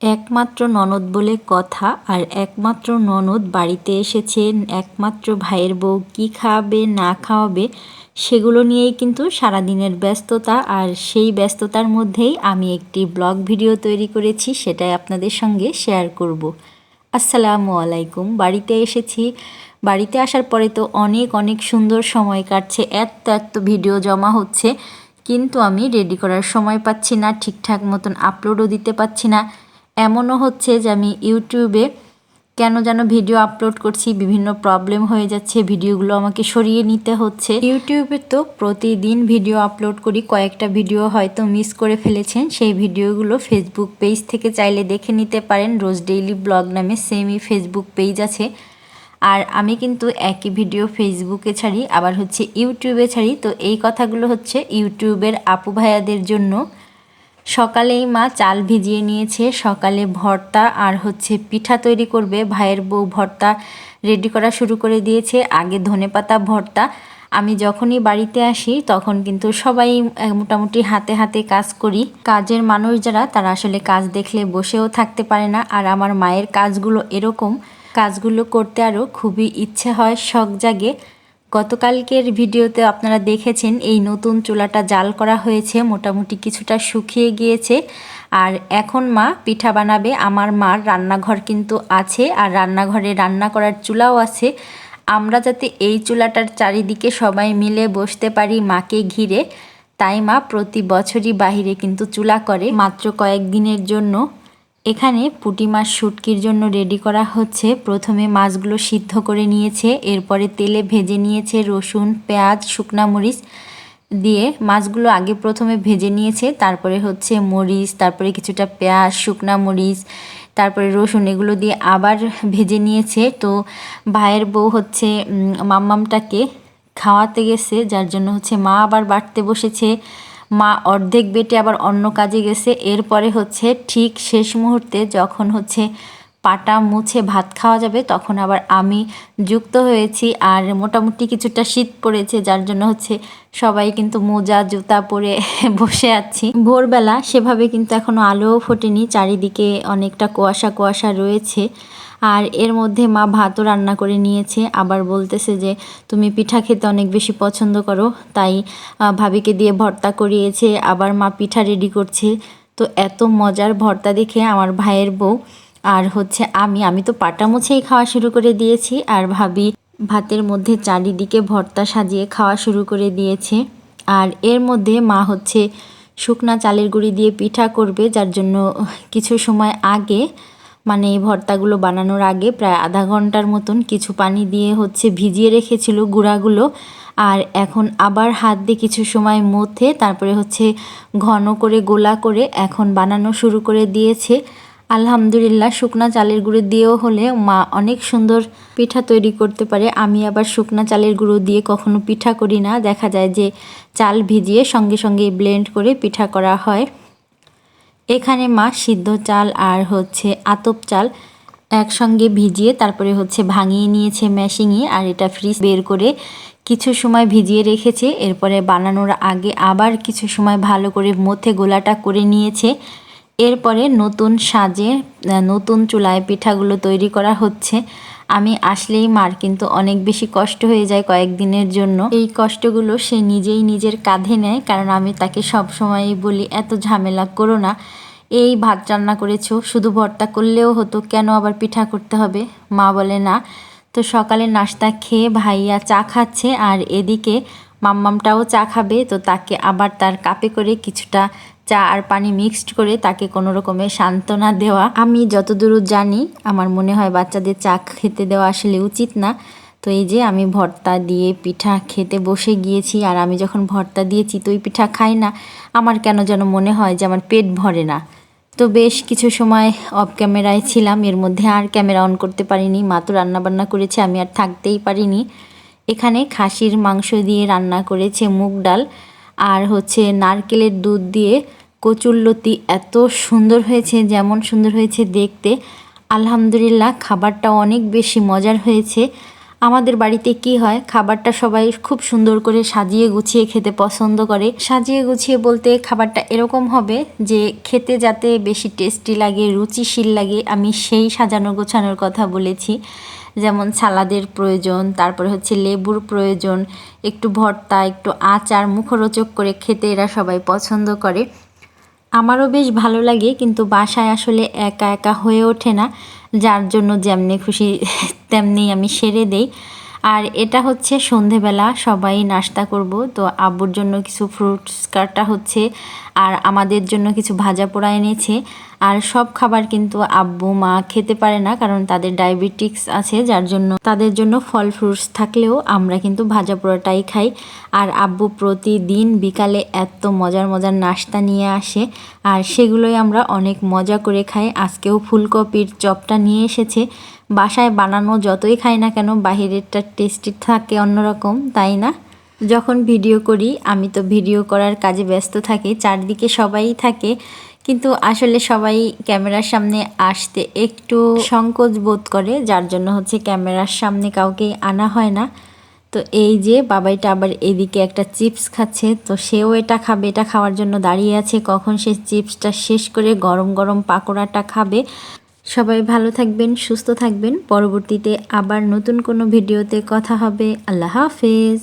একমাত্র ননদ বলে কথা আর একমাত্র ননদ বাড়িতে এসেছে, একমাত্র ভাইয়ের বউ কি খাওয়াবে না খাওয়াবে, সেগুলো নিয়েই কিন্তু সারাদিনের ব্যস্ততা। আর সেই ব্যস্ততার মধ্যেই আমি একটি ব্লগ ভিডিও তৈরি করেছি, সেটাই আপনাদের সঙ্গে শেয়ার করব। আসসালামু আলাইকুম, বাড়িতে এসেছি। বাড়িতে আসার পরে তো অনেক অনেক সুন্দর সময় কাটছে এত এত ভিডিও জমা হচ্ছে। কিন্তু আমি রেডি করার সময় পাচ্ছি না, ঠিকঠাক মতন আপলোডও দিতে পাচ্ছি না। এমনও হচ্ছে যে আমি ইউটিউবে কেন যেন ভিডিও আপলোড করছি, বিভিন্ন প্রবলেম হয়ে যাচ্ছে, ভিডিওগুলো আমাকে সরিয়ে নিতে হচ্ছে। ইউটিউবে তো প্রতিদিন ভিডিও আপলোড করি, কয়েকটা ভিডিও হয়তো মিস করে ফেলেছেন, সেই ভিডিওগুলো ফেসবুক পেজ থেকে চাইলে দেখে নিতে পারেন। রোজ ডেইলি ব্লগ নামে সেমই ফেসবুক পেজ আছে। আর আমি কিন্তু একই ভিডিও ফেসবুকে ছাড়ি, আবার হচ্ছে ইউটিউবে ছাড়ি। তো এই কথাগুলো হচ্ছে ইউটিউবের আপু ভাইয়াদের জন্য সকালেই মা চাল ভিজিয়ে নিয়েছে, সকালে ভর্তা আর হচ্ছে পিঠা তৈরি করবে। ভাইয়ের বউ ভর্তা রেডি করা শুরু করে দিয়েছে, আগে ধনেপাতা ভর্তা। আমি যখনই বাড়িতে আসি, তখন কিন্তু সবাই মোটামুটি হাতে হাতে কাজ করি। কাজের মানুষ যারা, তারা আসলে কাজ দেখলে বসেও থাকতে পারে না। আর আমার মায়ের কাজগুলো এরকম। কাজগুলো করতে আরও খুবই ইচ্ছে হয়, শখ জাগে। গতকালকের ভিডিওতে আপনারা দেখেছেন, এই নতুন চুলাটা জাল করা হয়েছে, মোটামুটি কিছুটা শুকিয়ে গিয়েছে। আর এখন মা পিঠা বানাবে। আমার মার রান্নাঘর কিন্তু আছে, আর রান্নাঘরে রান্না করার চুলাও আছে। আমরা যাতে এই চুলাটার চারিদিকে সবাই মিলে বসতে পারি মাকে ঘিরে, তাই মা প্রতি বছরই বাহিরে কিন্তু চুলা করে। মাত্র কয়েকদিনের জন্য এখানে পুঁটি মাছ শুটকির জন্য রেডি করা হচ্ছে। প্রথমে মাছগুলো সিদ্ধ করে নিয়েছে, এরপরে তেলে ভেজে নিয়েছে রসুন, পেঁয়াজ, শুকনা মরিচ দিয়ে মাছগুলো আগে প্রথমে ভেজে নিয়েছে, তারপরে হচ্ছে মরিচ, তারপরে কিছুটা পেঁয়াজ, শুকনা মরিচ, তারপরে রসুন এগুলো দিয়ে আবার ভেজে নিয়েছে। তো ভাইয়ের বউ হচ্ছে মাম্মামটাকে খাওয়াতে গেছে, যার জন্য হচ্ছে মা আবার বাড়তে বসেছে। মা অর্ধেক বেটে আবার অন্য কাজে গেছে। এরপরে হচ্ছে ঠিক শেষ মুহূর্তে যখন হচ্ছে পাটা মুছে ভাত খাওয়া যাবে, তখন আবার আমি যুক্ত হয়েছি আর মোটামুটি কিছুটা শীত পড়েছে, যার জন্য হচ্ছে সবাই কিন্তু মোজা, জুতা পরে বসে আছি। ভোরবেলা সেভাবে কিন্তু এখনও আলোও ফোটেনি, চারিদিকে অনেকটা কুয়াশা কুয়াশা রয়েছে। আর এর মধ্যে মা ভাতও রান্না করে নিয়েছে। আবার বলতেছে যে, তুমি পিঠা খেতে অনেক বেশি পছন্দ করো। তাই ভাবিকে দিয়ে ভর্তা করিয়েছে। আবার মা পিঠা রেডি করছে। তো এত মজার ভর্তা দেখে আমার ভাইয়ের বউ, আর হচ্ছে আমি আমি তো পাটা মুছেই খাওয়া শুরু করে দিয়েছি। আর ভাবি ভাতের মধ্যে চারিদিকে ভর্তা সাজিয়ে খাওয়া শুরু করে দিয়েছে। আর এর মধ্যে মা হচ্ছে শুকনা চালের গুঁড়ি দিয়ে পিঠা করবে, যার জন্য কিছু সময় আগে মানে এই ভর্তাগুলো বানানোর আগে প্রায় আধা ঘণ্টার মতন কিছু পানি দিয়ে হচ্ছে ভিজিয়ে রেখেছিল গুঁড়াগুলো। আর এখন আবার হাত দিয়ে কিছু সময় মধ্যে তারপরে হচ্ছে ঘন করে, গোলা করে এখন বানানো শুরু করে দিয়েছে। আলহামদুলিল্লাহ শুকনা চালের গুঁড়ো দিয়েও হলে মা অনেক সুন্দর পিঠা তৈরি করতে পারে। আমি আবার শুকনা চালের গুঁড়ো দিয়ে কখনো পিঠা করি না। দেখা যায় যে চাল ভিজিয়ে সঙ্গে সঙ্গে ব্লেন্ড করে পিঠা করা হয়। এখানে মা সিদ্ধ চাল আর হচ্ছে আতপ চাল একসঙ্গে ভিজিয়ে, তারপরে হচ্ছে ভাঙিয়ে নিয়েছে ম্যাশিংয়ে আর এটা ফ্রিজ বের করে কিছু সময় ভিজিয়ে রেখেছে। এরপরে বানানোর আগে আবার কিছু সময় ভালো করে মধ্যে গোলাটা করে নিয়েছে। এরপরে নতুন সাজে নতুন চুলায় পিঠাগুলো তৈরি করা হচ্ছে। আমি আসলেই মার কিন্তু অনেক বেশি কষ্ট হয়ে যায় কয়েকদিনের জন্য। এই কষ্টগুলো সে নিজেই নিজের কাঁধে নেয়, কারণ আমি তাকে সব সময়ই বলি, এত ঝামেলা করো না। এই ভাত রান্না করেছ, শুধু ভর্তা করলেও হতো, কেন আবার পিঠা করতে হবে? মা বলে, না, তো সকালে নাস্তা খেয়ে ভাইয়া চা খাচ্ছে, আর এদিকে মাম্মামটাও চা খাবে, তো তাকে আবার তার কাপে করে কিছুটা চা আর পানি মিক্সড করে তাকে কোনো রকমের সান্ত্বনা দেওয়া। আমি যতদূর জানি, আমার মনে হয় বাচ্চাদের চা খেতে দেওয়া আসলে উচিত না। তো এই যে আমি ভর্তা দিয়ে পিঠা খেতে বসে গিয়েছি, আর আমি যখন ভর্তা দিয়ে চিতই পিঠা খাই না, আমার কেন যেন মনে হয় যে আমার পেট ভরে না। তো বেশ কিছু সময় অফ ক্যামেরায় ছিলাম, এর মধ্যে আর ক্যামেরা অন করতে পারিনি, মা তো রান্নাবান্না করেছে, আমি আর থাকতেই পারিনি। এখানে খাসির মাংস দিয়ে রান্না করেছে মুগ ডাল আর হচ্ছে নারকেলের দুধ দিয়ে কচুরলতি এত সুন্দর হয়েছে, যেমন সুন্দর হয়েছে দেখতে। আলহামদুলিল্লাহ, খাবারটা অনেক বেশি মজার হয়েছে। আমাদের বাড়িতে কি হয়, খাবারটা সবাই খুব সুন্দর করে সাজিয়ে গুছিয়ে খেতে পছন্দ করে। সাজিয়ে গুছিয়ে বলতে খাবারটা এরকম হবে যে খেতে যাতে বেশি টেস্টি লাগে, রুচিশীল লাগে, আমি সেই সাজানো গোছানোর কথা বলেছি। যেমন সালাদের প্রয়োজন, তারপরে হচ্ছে লেবুর প্রয়োজন, একটু ভর্তা, একটু আচার, মুখরোচক করে খেতে এরা সবাই পছন্দ করে। আমারও বেশ ভালো লাগে, কিন্তু বাসায় আসলে একা একা হয়ে ওঠে না, যার জন্য যেমনি খুশি তেমনি আমি সেরে দেই। আর এটা হচ্ছে সন্ধেবেলা, সবাই নাস্তা করব। তো আব্বুর জন্য কিছু ফ্রুটস কাটা হচ্ছে, আর আমাদের জন্য কিছু ভাজা পোড়া এনেছে। আর সব খাবার কিন্তু আব্বু, মা খেতে পারে না, কারণ তাদের ডায়াবেটিক্স আছে, যার জন্য তাদের জন্য ফল ফ্রুটস থাকলেও আমরা কিন্তু ভাজা পোড়াটাই খাই। আর আব্বু প্রতিদিন বিকালে এত মজার মজার নাস্তা নিয়ে আসে, আর সেগুলোই আমরা অনেক মজা করে খাই। আজকেও ফুলকপির চপটা নিয়ে এসেছে। বাসায় বানানো যতই খাই না কেন, বাহিরেরটা টেস্টি থাকে অন্যরকম, তাই না? যখন ভিডিও করি, আমি তো ভিডিও করার কাজে ব্যস্ত থাকি, চারদিকে সবাই থাকে, কিন্তু আসলে সবাই ক্যামেরার সামনে আসতে একটু সংকোচ বোধ করে, যার জন্য হচ্ছে ক্যামেরার সামনে কাউকে আনা হয় না। তো এই যে, বাবাইটা আবার এদিকে একটা চিপস খাচ্ছে, তো সেও এটা খাবে, এটা খাওয়ার জন্য দাঁড়িয়ে আছে, কখন সে চিপসটা শেষ করে গরম গরম পাকোড়াটা খাবে সবাই ভালো থাকবেন সুস্থ থাকবেন। পরবর্তীতে আবার নতুন কোনো ভিডিওতে কথা হবে। আল্লাহ হাফেজ।